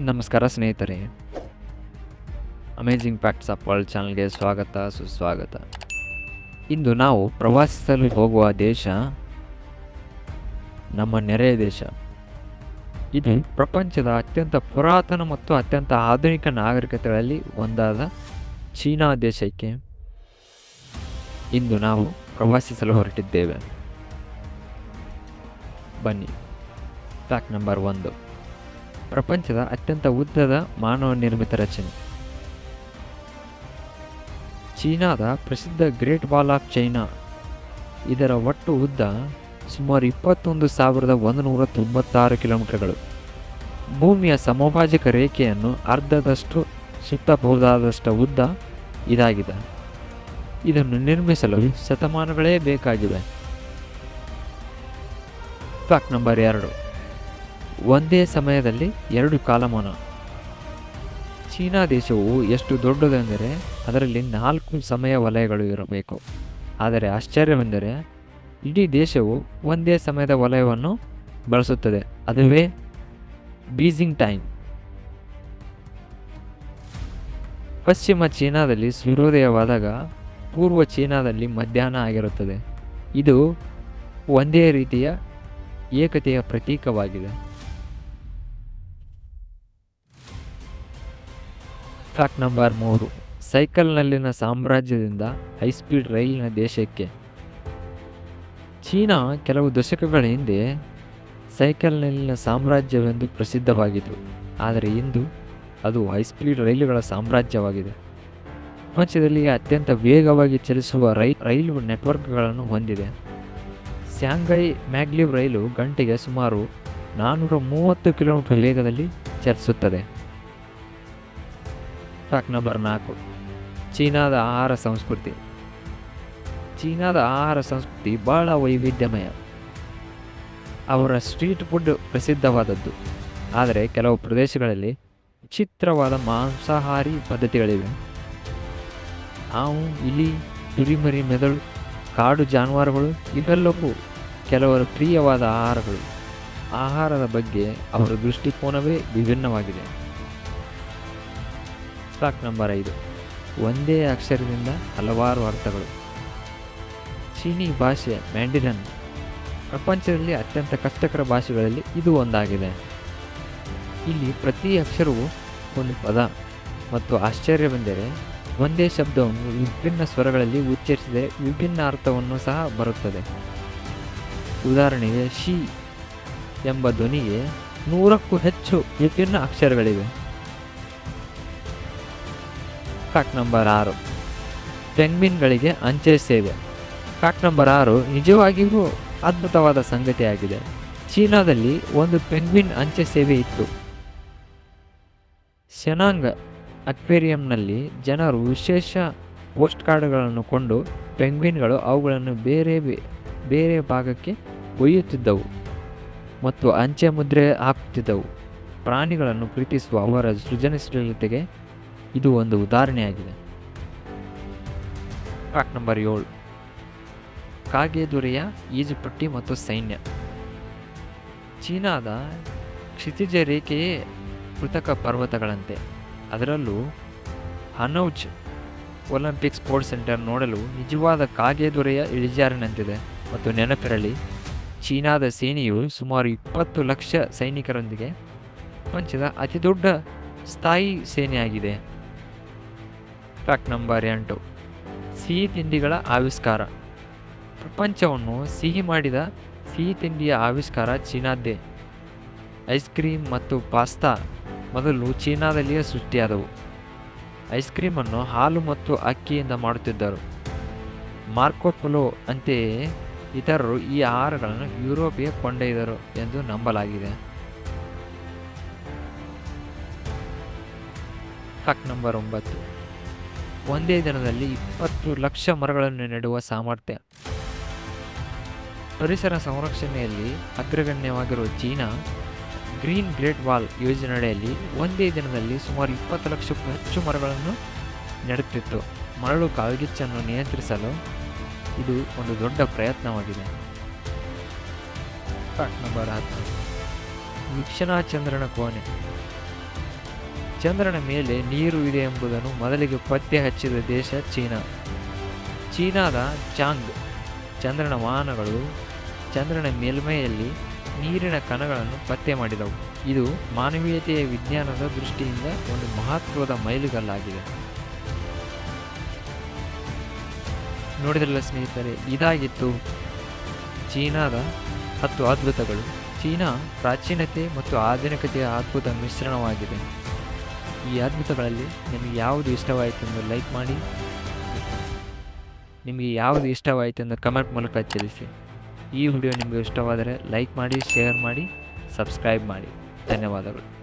ನಮಸ್ಕಾರ ಸ್ನೇಹಿತರೆ. Amazing facts of world ಚಾನಲ್ಗೆ ಸ್ವಾಗತ ಸುಸ್ವಾಗತ. ಇಂದು ನಾವು ಪ್ರವಾಸಿಸಲು ಹೋಗುವ ದೇಶ ನಮ್ಮ ನೆರೆಯ ದೇಶ. ಇದು ಪ್ರಪಂಚದ ಅತ್ಯಂತ ಪುರಾತನ ಮತ್ತು ಅತ್ಯಂತ ಆಧುನಿಕ ನಾಗರಿಕತೆಗಳಲ್ಲಿ ಒಂದಾದ ಚೀನಾ ದೇಶಕ್ಕೆ ಇಂದು ನಾವು ಪ್ರವಾಸಿಸಲು ಹೊರಟಿದ್ದೇವೆ. ಬನ್ನಿ. ಫ್ಯಾಕ್ಟ್ ನಂಬರ್ ಒಂದು. ಪ್ರಪಂಚದ ಅತ್ಯಂತ ಉದ್ದದ ಮಾನವ ನಿರ್ಮಿತ ರಚನೆ. ಚೀನಾದ ಪ್ರಸಿದ್ಧ ಗ್ರೇಟ್ ವಾಲ್ ಆಫ್ ಚೈನಾ. ಇದರ ಒಟ್ಟು ಉದ್ದ ಸುಮಾರು ಇಪ್ಪತ್ತೊಂದು ಸಾವಿರದ ಒಂದು ನೂರ ತೊಂಬತ್ತಾರು ಕಿಲೋಮೀಟರ್ಗಳು. ಭೂಮಿಯ ಸಮಭಾಜಕ ರೇಖೆಯನ್ನು ಅರ್ಧದಷ್ಟು ಸುತ್ತಬಹುದಾದಷ್ಟು ಉದ್ದ ಇದಾಗಿದೆ. ಇದನ್ನು ನಿರ್ಮಿಸಲು ಶತಮಾನಗಳೇ ಬೇಕಾಗಿವೆ. ಫ್ಯಾಕ್ಟ್ ನಂಬರ್ ಎರಡು. ಒಂದೇ ಸಮಯದಲ್ಲಿ ಎರಡು ಕಾಲಮಾನ. ಚೀನಾ ದೇಶವು ಎಷ್ಟು ದೊಡ್ಡದೆಂದರೆ ಅದರಲ್ಲಿ ನಾಲ್ಕು ಸಮಯ ವಲಯಗಳು ಇರಬೇಕು. ಆದರೆ ಆಶ್ಚರ್ಯವೆಂದರೆ ಇಡೀ ದೇಶವು ಒಂದೇ ಸಮಯದ ವಲಯವನ್ನು ಬಳಸುತ್ತದೆ. ಅದುವೇ ಬೀಜಿಂಗ್ ಟೈಮ್. ಪಶ್ಚಿಮ ಚೀನಾದಲ್ಲಿ ಸೂರ್ಯೋದಯವಾದಾಗ ಪೂರ್ವ ಚೀನಾದಲ್ಲಿ ಮಧ್ಯಾಹ್ನ ಆಗಿರುತ್ತದೆ. ಇದು ಒಂದೇ ರೀತಿಯ ಏಕತೆಯ ಪ್ರತೀಕವಾಗಿದೆ. ಫ್ಯಾಕ್ಟ್ ನಂಬರ್ ಮೂರು. ಸೈಕಲ್ನಲ್ಲಿನ ಸಾಮ್ರಾಜ್ಯದಿಂದ ಹೈಸ್ಪೀಡ್ ರೈಲಿನ ದೇಶಕ್ಕೆ. ಚೀನಾ ಕೆಲವು ದಶಕಗಳ ಹಿಂದೆ ಸೈಕಲ್ನಲ್ಲಿನ ಸಾಮ್ರಾಜ್ಯವೆಂದು ಪ್ರಸಿದ್ಧವಾಗಿತ್ತು. ಆದರೆ ಇಂದು ಅದು ಹೈಸ್ಪೀಡ್ ರೈಲುಗಳ ಸಾಮ್ರಾಜ್ಯವಾಗಿದೆ. ಪ್ರಪಂಚದಲ್ಲಿ ಅತ್ಯಂತ ವೇಗವಾಗಿ ಚಲಿಸುವ ರೈ, ರೈಲು ನೆಟ್ವರ್ಕ್ಗಳನ್ನು ಹೊಂದಿದೆ. ಸ್ಯಾಂಗೈ ಮ್ಯಾಗ್ಲಿವ್ ರೈಲು ಗಂಟೆಗೆ ಸುಮಾರು ನಾನ್ನೂರ ಮೂವತ್ತು ಕಿಲೋಮೀಟರ್ ವೇಗದಲ್ಲಿ ಚಲಿಸುತ್ತದೆ. ಫ್ಯಾಕ್ಟ್ ನಂಬರ್ ನಾಲ್ಕು. ಚೀನಾದ ಆಹಾರ ಸಂಸ್ಕೃತಿ. ಚೀನಾದ ಆಹಾರ ಸಂಸ್ಕೃತಿ ಬಹಳ ವೈವಿಧ್ಯಮಯ. ಅವರ ಸ್ಟ್ರೀಟ್ ಫುಡ್ ಪ್ರಸಿದ್ಧವಾದದ್ದು. ಆದರೆ ಕೆಲವು ಪ್ರದೇಶಗಳಲ್ಲಿ ವಿಚಿತ್ರವಾದ ಮಾಂಸಾಹಾರಿ ಪದ್ಧತಿಗಳಿವೆ. ಹಾವು ಇಲಿ ಕುರಿಮರಿ ಮೆದುಳು, ಕಾಡು ಜಾನುವಾರುಗಳು ಇವೆಲ್ಲವೂ ಕೆಲವರ ಪ್ರಿಯವಾದ ಆಹಾರಗಳು. ಆಹಾರದ ಬಗ್ಗೆ ಅವರ ದೃಷ್ಟಿಕೋನವೇ ವಿಭಿನ್ನವಾಗಿದೆ. ಫ್ಯಾಕ್ಟ್ ನಂಬರ್ ಐದು. ಒಂದೇ ಅಕ್ಷರದಿಂದ ಹಲವಾರು ಅರ್ಥಗಳು. ಚೀನಿ ಭಾಷೆ ಮ್ಯಾಂಡಿರನ್ ಪ್ರಪಂಚದಲ್ಲಿ ಅತ್ಯಂತ ಕಷ್ಟಕರ ಭಾಷೆಗಳಲ್ಲಿ ಇದು ಒಂದಾಗಿದೆ. ಇಲ್ಲಿ ಪ್ರತಿ ಅಕ್ಷರವು ಒಂದು ಪದ ಮತ್ತು ಆಶ್ಚರ್ಯವೆಂದರೆ ಒಂದೇ ಶಬ್ದವನ್ನು ವಿಭಿನ್ನ ಸ್ವರಗಳಲ್ಲಿ ಉಚ್ಚರಿಸಿದರೆ ವಿಭಿನ್ನ ಅರ್ಥವನ್ನು ಸಹ ಬರುತ್ತದೆ. ಉದಾಹರಣೆಗೆ ಶಿ ಎಂಬ ಧ್ವನಿಗೆ ನೂರಕ್ಕೂ ಹೆಚ್ಚು ವಿಭಿನ್ನ ಅಕ್ಷರಗಳಿವೆ. ಫ್ಯಾಕ್ಟ್ ನಂಬರ್ ಆರು. ಪೆಂಗ್ವಿನ್ಗಳಿಗೆ ಅಂಚೆ ಸೇವೆ. ಫ್ಯಾಕ್ಟ್ ನಂಬರ್ ಆರು ನಿಜವಾಗಿಯೂ ಅದ್ಭುತವಾದ ಸಂಗತಿಯಾಗಿದೆ. ಚೀನಾದಲ್ಲಿ ಒಂದು ಪೆಂಗ್ವಿನ್ ಅಂಚೆ ಸೇವೆ ಇತ್ತು. ಶೆನಾಂಗ್ ಅಕ್ವೇರಿಯಂನಲ್ಲಿ ಜನರು ವಿಶೇಷ ಪೋಸ್ಟ್ ಕಾರ್ಡ್ಗಳನ್ನು ಕೊಂಡು ಪೆಂಗ್ವಿನ್ಗಳು ಅವುಗಳನ್ನು ಬೇರೆ ಬೇರೆ ಭಾಗಕ್ಕೆ ಒಯ್ಯುತ್ತಿದ್ದವು ಮತ್ತು ಅಂಚೆ ಮುದ್ರೆ ಹಾಕುತ್ತಿದ್ದವು. ಪ್ರಾಣಿಗಳನ್ನು ಪ್ರೀತಿಸುವ ಅವರ ಸೃಜನಶೀಲತೆಗೆ ಇದು ಒಂದು ಉದಾಹರಣೆಯಾಗಿದೆ. ಫ್ಯಾಕ್ಟ್ ನಂಬರ್ ಏಳು. ಕಾಗೆ ದೊರೆಯ ಈಜುಪಟ್ಟಿ ಮತ್ತು ಸೈನ್ಯ. ಚೀನಾದ ಕ್ಷಿತಿಜ ರೇಖೆಯೇ ಕೃತಕ ಪರ್ವತಗಳಂತೆ. ಅದರಲ್ಲೂ ಹನೌಜ್ ಒಲಿಂಪಿಕ್ ಸ್ಪೋರ್ಟ್ಸ್ ಸೆಂಟರ್ ನೋಡಲು ನಿಜವಾದ ಕಾಗೆ ದೊರೆಯ ಇಳಿಜಾರಿನಂತಿದೆ ಮತ್ತು ನೆನಪಿರಲಿ, ಚೀನಾದ ಸೇನೆಯು ಸುಮಾರು ಇಪ್ಪತ್ತು ಲಕ್ಷ ಸೈನಿಕರೊಂದಿಗೆ ಪ್ರಪಂಚದ ಅತಿದೊಡ್ಡ ಸ್ಥಾಯಿ ಸೇನೆಯಾಗಿದೆ. ಫ್ಯಾಕ್ಟ್ ನಂಬರ್ ಎಂಟು. ಸಿಹಿ ತಿಂಡಿಗಳ ಆವಿಷ್ಕಾರ. ಪ್ರಪಂಚವನ್ನು ಸಿಹಿ ಮಾಡಿದ ಸಿಹಿ ತಿಂಡಿಯ ಆವಿಷ್ಕಾರ ಚೀನಾದ್ದೇ. ಐಸ್ ಕ್ರೀಮ್ ಮತ್ತು ಪಾಸ್ತಾ ಮೊದಲು ಚೀನಾದಲ್ಲಿಯೇ ಸೃಷ್ಟಿಯಾದವು. ಐಸ್ ಕ್ರೀಮನ್ನು ಹಾಲು ಮತ್ತು ಅಕ್ಕಿಯಿಂದ ಮಾಡುತ್ತಿದ್ದರು. ಮಾರ್ಕೋಪೊಲೋ ಅಂತೆಯೇ ಇತರರು ಈ ಆಹಾರಗಳನ್ನು ಯುರೋಪಿಗೆ ಕೊಂಡೊಯ್ದರು ಎಂದು ನಂಬಲಾಗಿದೆ. ಫ್ಯಾಕ್ಟ್ ನಂಬರ್ ಒಂಬತ್ತು. ಒಂದೇ ದಿನದಲ್ಲಿ ಇಪ್ಪತ್ತು ಲಕ್ಷ ಮರಗಳನ್ನು ನೆಡುವ ಸಾಮರ್ಥ್ಯ. ಪರಿಸರ ಸಂರಕ್ಷಣೆಯಲ್ಲಿ ಅಗ್ರಗಣ್ಯವಾಗಿರುವ ಚೀನಾ ಗ್ರೀನ್ ಗ್ರೇಟ್ ವಾಲ್ ಯೋಜನೆಯಡಿಯಲ್ಲಿ ಒಂದೇ ದಿನದಲ್ಲಿ ಸುಮಾರು ಇಪ್ಪತ್ತು ಲಕ್ಷಕ್ಕೂ ಹೆಚ್ಚು ಮರಗಳನ್ನು ನೆಡುತ್ತಿತ್ತು. ಮರಳು ಕಾಳ್ಗಿಚ್ಚನ್ನು ನಿಯಂತ್ರಿಸಲು ಇದು ಒಂದು ದೊಡ್ಡ ಪ್ರಯತ್ನವಾಗಿದೆ. ನಂಬರ್ ಹತ್ತು. ವೀಕ್ಷಣಾ ಚಂದ್ರನ ಕೋಣೆ. ಚಂದ್ರನ ಮೇಲೆ ನೀರು ಇದೆ ಎಂಬುದನ್ನು ಮೊದಲಿಗೆ ಪತ್ತೆ ಹಚ್ಚಿದ ದೇಶ ಚೀನಾ. ಚೀನಾದ ಚಾಂಗ್, ಚಂದ್ರನ ವಾಹನಗಳು ಚಂದ್ರನ ಮೇಲ್ಮೈಯಲ್ಲಿ ನೀರಿನ ಕಣಗಳನ್ನು ಪತ್ತೆ ಮಾಡಿದವು. ಇದು ಮಾನವೀಯತೆಯ ವಿಜ್ಞಾನದ ದೃಷ್ಟಿಯಿಂದ ಒಂದು ಮಹತ್ವದ ಮೈಲುಗಲ್ಲಾಗಿದೆ. ನೋಡಿದ್ರಲ್ಲ ಸ್ನೇಹಿತರೆ, ಇದಾಗಿತ್ತು ಚೀನಾದ ಹತ್ತು ಅದ್ಭುತಗಳು. ಚೀನಾ ಪ್ರಾಚೀನತೆ ಮತ್ತು ಆಧುನಿಕತೆಯ ಅದ್ಭುತ ಮಿಶ್ರಣವಾಗಿದೆ. ಈ ಅದ್ಭುತಗಳಲ್ಲಿ ನಿಮಗೆ ಯಾವುದು ಇಷ್ಟವಾಯಿತು ಎಂದು ಲೈಕ್ ಮಾಡಿ. ನಿಮಗೆ ಯಾವುದು ಇಷ್ಟವಾಯಿತು ಎಂದು ಕಮೆಂಟ್ ಮೂಲಕ ತಿಳಿಸಿ ಈ ವಿಡಿಯೋ ನಿಮಗೆ ಇಷ್ಟವಾದರೆ ಲೈಕ್ ಮಾಡಿ, ಶೇರ್ ಮಾಡಿ, ಸಬ್ಸ್ಕ್ರೈಬ್ ಮಾಡಿ. ಧನ್ಯವಾದಗಳು.